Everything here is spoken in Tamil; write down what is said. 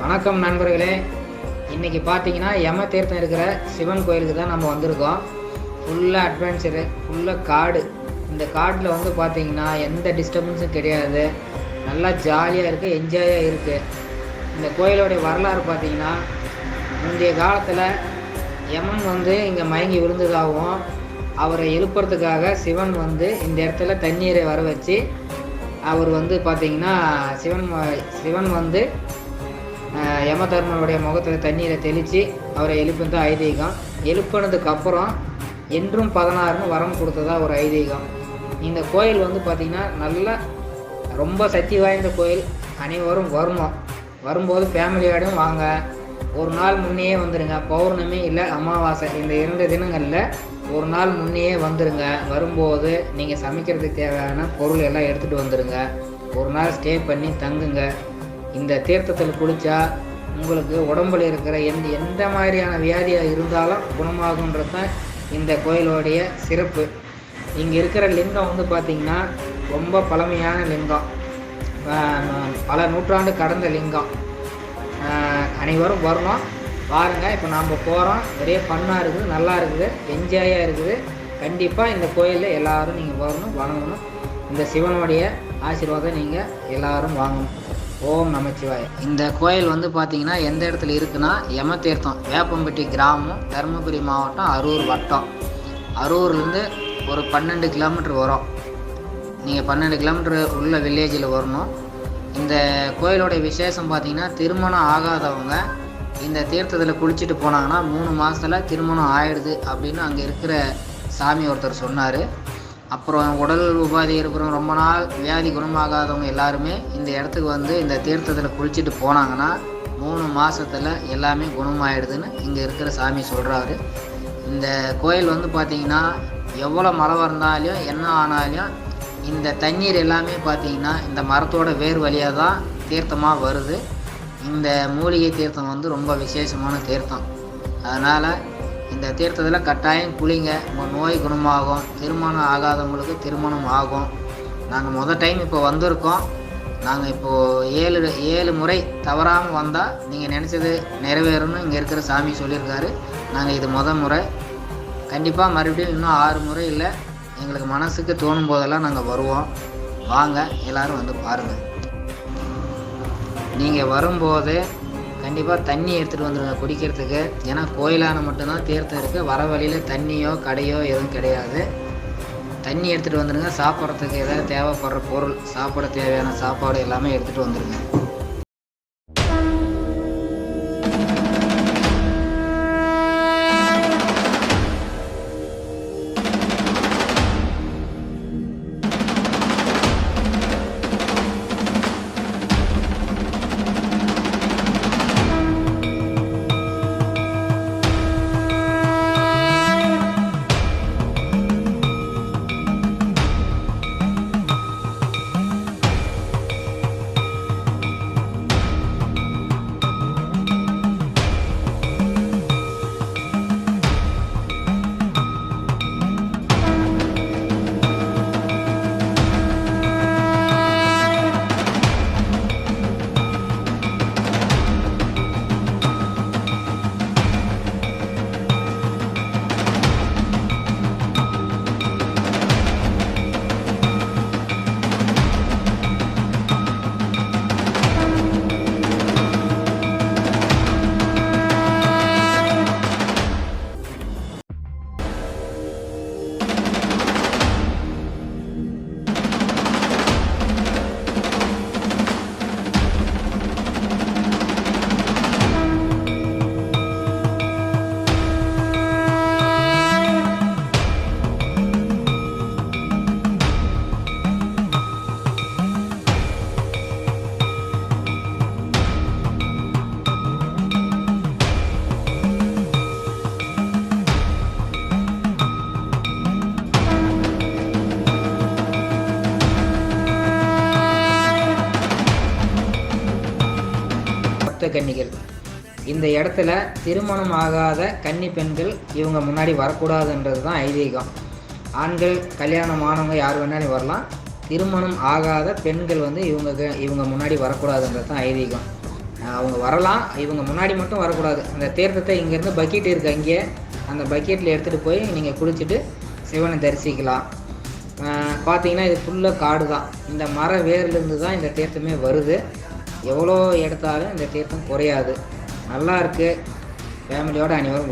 வணக்கம் நண்பர்களே. இன்றைக்கி பார்த்தீங்கன்னா யம தீர்த்தம் இருக்கிற சிவன் கோயிலுக்கு தான் நம்ம வந்திருக்கோம். ஃபுல்லாக அட்வென்ச்சரு ஃபுல்லாக காடு. இந்த காட்டில் வந்து பார்த்தீங்கன்னா எந்த டிஸ்டர்பன்ஸும் கிடையாது. நல்லா ஜாலியாக இருக்குது என்ஜாயாக இருக்குது இந்த கோயிலோடைய வரலாறு பார்த்தீங்கன்னா முந்தைய காலத்தில் யமன் வந்து இங்கே மயங்கி விழுந்ததாகவும் அவரை எழுப்புறதுக்காக சிவன் வந்து இந்த இடத்துல தண்ணீரை வர வச்சு அவர் வந்து பார்த்திங்கன்னா சிவன் சிவன் வந்து யமதர்மனுடைய முகத்தில் தண்ணீரை தெளித்து அவரை எழுப்பினது ஐதீகம். எழுப்பினதுக்கப்புறம் என்றும் பதினாறுன்னு வரம் கொடுத்ததா ஒரு ஐதீகம். இந்த கோயில் வந்து பார்த்திங்கன்னா நல்ல ரொம்ப சக்தி வாய்ந்த கோயில். அனைவரும் வரணும் வரும்போது ஃபேமிலியோடையும் வாங்க. ஒரு நாள் முன்னையே வந்துடுங்க பௌர்ணமி இல்லை அமாவாசை இந்த இரண்டு தினங்களில் ஒரு நாள் முன்னையே வந்துடுங்க வரும்போது நீங்கள் சமைக்கிறதுக்கு தேவையான பொருள் எல்லாம் எடுத்துகிட்டு வந்துடுங்க ஒரு நாள் ஸ்டே பண்ணி தங்குங்க. இந்த தீர்த்தத்தில் குளித்தா உங்களுக்கு உடம்புல இருக்கிற எந்த எந்த மாதிரியான வியாதியாக இருந்தாலும் குணமாகுன்றது தான் இந்த கோயிலோடைய சிறப்பு. இங்கே இருக்கிற லிங்கம் வந்து பார்த்திங்கன்னா ரொம்ப பழமையான லிங்கம். பல நூற்றாண்டு கடந்த லிங்கம். அனைவரும் வரணும். பாருங்கள் இப்போ நாம் போகிறோம் ஒரே ஃபன்னாக இருக்குது நல்லா இருக்குது என்ஜாயாக இருக்குது. கண்டிப்பாக இந்த கோயிலில் எல்லாரும் நீங்கள் வரணும் வணங்கணும். இந்த சிவனுடைய ஆசீர்வாதம் நீங்கள் எல்லோரும் வாங்கணும். ஓம் நமச்சிவாய. இந்த கோயில் வந்து பார்த்தீங்கன்னா எந்த இடத்துல இருக்குன்னா யம தீர்த்தம் வேப்பம்பட்டி கிராமம் தருமபுரி மாவட்டம் அரூர் வட்டம். அரூர்லேருந்து ஒரு பன்னெண்டு கிலோமீட்டர் வரும். நீங்கள் பன்னெண்டு கிலோமீட்டர் உள்ள வில்லேஜில் வரணும். இந்த கோயிலோட விசேஷம் பார்த்தீங்கன்னா திருமணம் ஆகாதவங்க இந்த தீர்த்தத்தில் குளிச்சுட்டு போனாங்கன்னா மூணு மாதத்தில் திருமணம் ஆயிடுது அப்படின்னு அங்கே இருக்கிற சாமி ஒருத்தர் சொன்னார். அப்புறம் உடல் உபாதி இருக்கிறவங்க ரொம்ப நாள் வியாதி குணமாகாதவங்க எல்லாருமே இந்த இடத்துக்கு வந்து இந்த தீர்த்தத்தில் குளிச்சுட்டு போனாங்கன்னா மூணு மாதத்தில் எல்லாமே குணமாயிடுதுன்னு இங்கே இருக்கிற சாமி சொல்கிறாரு இந்த கோயில் வந்து பார்த்தீங்கன்னா எவ்வளோ மழை வந்தாலும் என்ன ஆனாலும் இந்த தண்ணீர் எல்லாமே பார்த்தீங்கன்னா இந்த மரத்தோட வேர் வழியாக தான் தீர்த்தமாக வருது. இந்த மூலிகை தீர்த்தம் வந்து ரொம்ப விசேஷமான தீர்த்தம். அதனால் இந்த தீர்த்தத்தில் கட்டாயம் குளிங்க. உங்கள் நோய் குணமாகும். திருமணம் ஆகாதவங்களுக்கு திருமணம் ஆகும். நாங்கள் மொதல் டைம் இப்போ வந்திருக்கோம். நாங்கள் இப்போது ஏழு ஏழு முறை தவறாமல் வந்தால் நீங்கள் நினச்சது நிறைவேறணும். இங்கே இருக்கிற சாமி சொல்லியிருக்காரு. நாங்கள் இது முத முறை. கண்டிப்பாக மறுபடியும் இன்னும் ஆறு முறை இல்லை. எங்களுக்கு மனசுக்கு தோணும் போதெல்லாம் நாங்கள் வருவோம். வாங்க எல்லாரும் வந்து பாருங்கள் நீங்கள் வரும்போது கண்டிப்பாக தண்ணி எடுத்துகிட்டு வந்துடுங்க குடிக்கிறதுக்கு. ஏன்னா கோயிலான மட்டும்தான் தீர்த்தம் இருக்குது வர வழியில் தண்ணியோ கடையோ எதுவும் கிடையாது. தண்ணி எடுத்துகிட்டு வந்துடுங்க சாப்பிட்றதுக்கு ஏதாவது தேவைப்படுற பொருள் சாப்பிட தேவையான சாப்பாடு எல்லாமே எடுத்துகிட்டு வந்துடுங்க கன்னிகள். இந்த இடத்துல திருமணம் ஆகாத கன்னி பெண்கள் இவங்க முன்னாடி வரக்கூடாதுன்றது தான் ஐதீகம். ஆண்கள் கல்யாணம் ஆனவங்க யார் வேணாலும் வரலாம். திருமணம் ஆகாத பெண்கள் வந்து இவங்க இவங்க முன்னாடி வரக்கூடாதுன்றது தான் ஐதீகம் அவங்க வரலாம். இவங்க முன்னாடி மட்டும் வரக்கூடாது. அந்த தீர்த்தத்தை இங்கேருந்து பக்கெட் இருக்குது அங்கேயே அந்த பக்கெட்டில் எடுத்துகிட்டு போய் நீங்கள் குளிச்சுட்டு சிவனை தரிசிக்கலாம். பார்த்தீங்கன்னா இது ஃபுல்லாக காடு தான் இந்த மர வேர்லேருந்து தான் இந்த தீர்த்தமே வருது. எவ்வளோ எடுத்தாலும் இந்த தீர்த்தம் குறையாது. நல்லா இருக்குது ஃபேமிலியோடு அனைவரும் வா